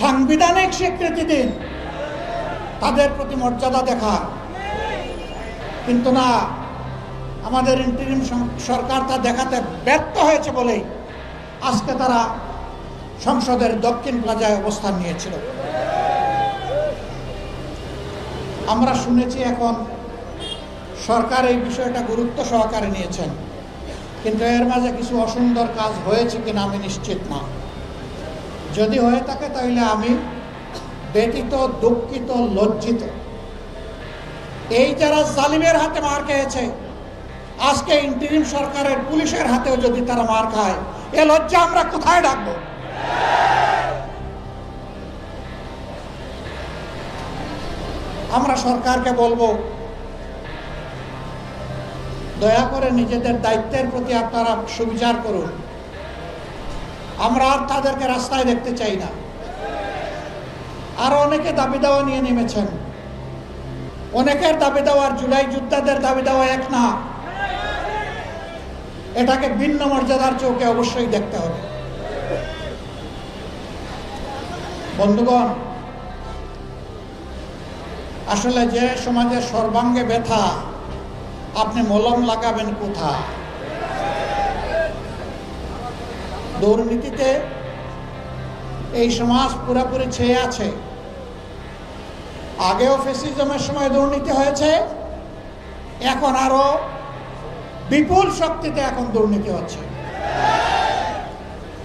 সাংবিধানিক স্বীকৃতি দিন তাদের প্রতি মর্যাদা দেখা। কিন্তু না, আমাদের ইন্টারিম সরকার তা দেখাতে ব্যর্থ হয়েছে বলেই আজকে তারা সংসদের দক্ষিণ প্লাজায় অবস্থান নিয়েছিল। আমরা শুনেছি এখন সরকার এই বিষয়টা গুরুত্ব সহকারে নিয়েছেন, কিন্তু এর মাঝে কিছু অসুন্দর কাজ হয়েছে কিনা আমি নিশ্চিত না। যদি হয়ে থাকে তাহলে আমি ব্যতীত, দুঃখিত, লজ্জিত। এই যারা জালিমের হাতে মার খেয়েছে, আজকে ইন্টারিম সরকারের পুলিশের হাতেও যদি তারা মার খায়, এ লজ্জা আমরা কোথায় ডাকবো আমরা সরকারকে বলব, দয়া করে নিজেদের দায়িত্বের প্রতি আপনারা সুবিচার করুন। আমরা আর তাদেরকে রাস্তায় দেখতে চাই না। আরও অনেকে দাবি দেওয়া নিয়ে নেমেছেন। অনেকের দাবি দেওয়ার জুলাই যোদ্ধাদের দাবি দেওয়া এক না। এটাকে ভিন্ন মর্যাদার চোখে অবশ্যই দেখতে হবে। বন্ধুগণ, আসলে যে সমাজের সর্বাঙ্গে ব্যথা, আপনি মলম লাগাবেন কোথা দুর্নীতিতে এই সমাজ পুরোপুরি ছেয়ে আছে। আগেও ফেসিজমের সময় দুর্নীতি হয়েছে, এখন আরও বিপুল শক্তিতে এখন দুর্নীতি হচ্ছে।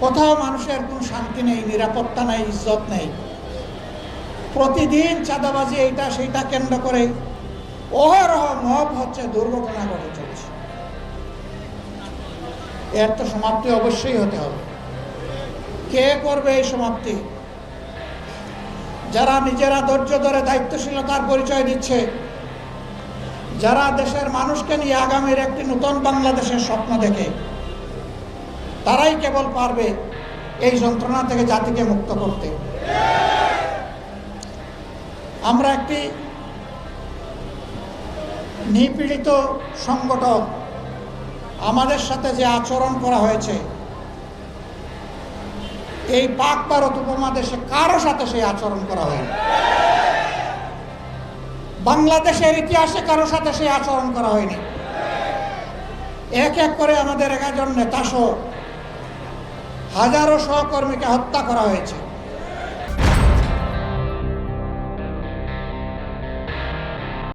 কোথাও মানুষের কোনো শান্তি নেই, নিরাপত্তা নেই, ইজ্জত নেই। প্রতিদিন চাঁদাবাজি এইটা সেইটা কেন্দ্র করে অহরহ মব হচ্ছে, দুর্ঘটনা ঘটে চলছে। এর তো সমাপ্তি অবশ্যই হতে হবে। কে করবে এই সমাপ্তি? যারা নিজেরা ধৈর্য ধরে দায়িত্বশীলতার পরিচয় দিচ্ছে, যারা দেশের মানুষকে নিয়ে আগামীর একটি নতুন বাংলাদেশের স্বপ্ন দেখে, তারাই কেবল পারবে এই যন্ত্রণা থেকে জাতিকে মুক্ত করতে। আমরা একটি নিপীড়িত সংগঠন আমাদের সাথে যে আচরণ করা হয়েছে, এই পাক ভারত উপমহাদেশে কারও সাথে সেই আচরণ করা হয়নি। বাংলাদেশের ইতিহাসে কারও সাথে সেই আচরণ করা হয়নি। এক এক করে আমাদের এগারোজন নেতা সহ হাজারো সহকর্মীকে হত্যা করা হয়েছে।